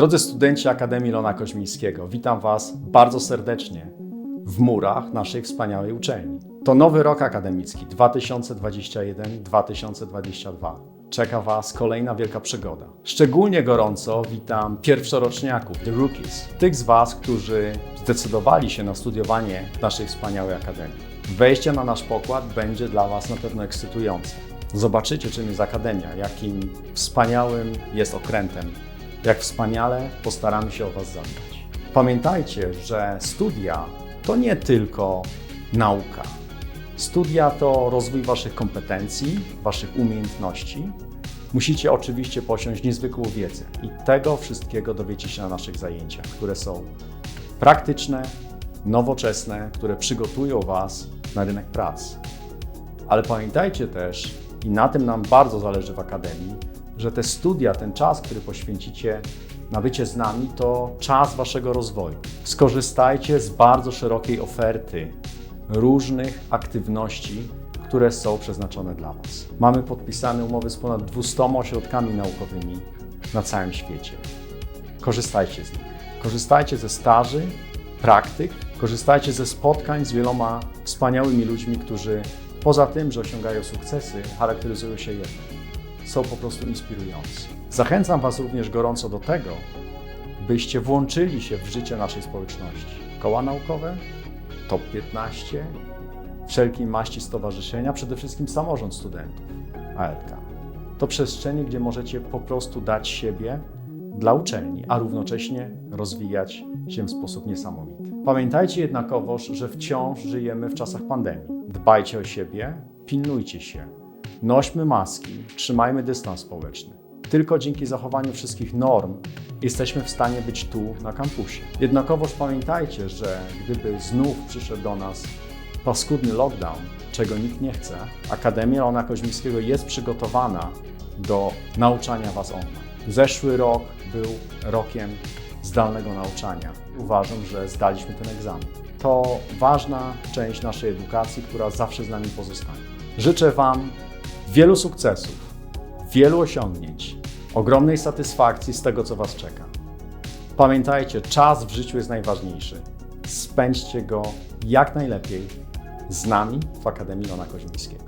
Drodzy studenci Akademii Lona Koźmińskiego, witam Was bardzo serdecznie w murach naszej wspaniałej uczelni. To nowy rok akademicki 2021-2022. Czeka Was kolejna wielka przygoda. Szczególnie gorąco witam pierwszoroczniaków, The Rookies, tych z Was, którzy zdecydowali się na studiowanie naszej wspaniałej akademii. Wejście na nasz pokład będzie dla Was na pewno ekscytujące. Zobaczycie, czym jest akademia, jakim wspaniałym jest okrętem, jak wspaniale postaramy się o Was zadbać. Pamiętajcie, że studia to nie tylko nauka. Studia to rozwój Waszych kompetencji, Waszych umiejętności. Musicie oczywiście posiąść niezwykłą wiedzę i tego wszystkiego dowiecie się na naszych zajęciach, które są praktyczne, nowoczesne, które przygotują Was na rynek pracy. Ale pamiętajcie też, i na tym nam bardzo zależy w Akademii, że te studia, ten czas, który poświęcicie na bycie z nami, to czas Waszego rozwoju. Skorzystajcie z bardzo szerokiej oferty różnych aktywności, które są przeznaczone dla Was. Mamy podpisane umowy z ponad 200 ośrodkami naukowymi na całym świecie. Korzystajcie z nich. Korzystajcie ze staży, praktyk, korzystajcie ze spotkań z wieloma wspaniałymi ludźmi, którzy poza tym, że osiągają sukcesy, charakteryzują się jednym. Są po prostu inspirujący. Zachęcam Was również gorąco do tego, byście włączyli się w życie naszej społeczności. Koła naukowe, top 15, wszelkiej maści stowarzyszenia, przede wszystkim samorząd studentów, ALK. To przestrzenie, gdzie możecie po prostu dać siebie dla uczelni, a równocześnie rozwijać się w sposób niesamowity. Pamiętajcie jednakowoż, że wciąż żyjemy w czasach pandemii. Dbajcie o siebie, pilnujcie się, nośmy maski, trzymajmy dystans społeczny. Tylko dzięki zachowaniu wszystkich norm jesteśmy w stanie być tu na kampusie. Jednakowoż pamiętajcie, że gdyby znów przyszedł do nas paskudny lockdown, czego nikt nie chce, Akademia Lona Koźmińskiego jest przygotowana do nauczania Was online. Zeszły rok był rokiem zdalnego nauczania. Uważam, że zdaliśmy ten egzamin. To ważna część naszej edukacji, która zawsze z nami pozostanie. Życzę Wam wielu sukcesów, wielu osiągnięć, ogromnej satysfakcji z tego, co Was czeka. Pamiętajcie, czas w życiu jest najważniejszy. Spędźcie go jak najlepiej z nami w Akademii Lona Koźmińskiego.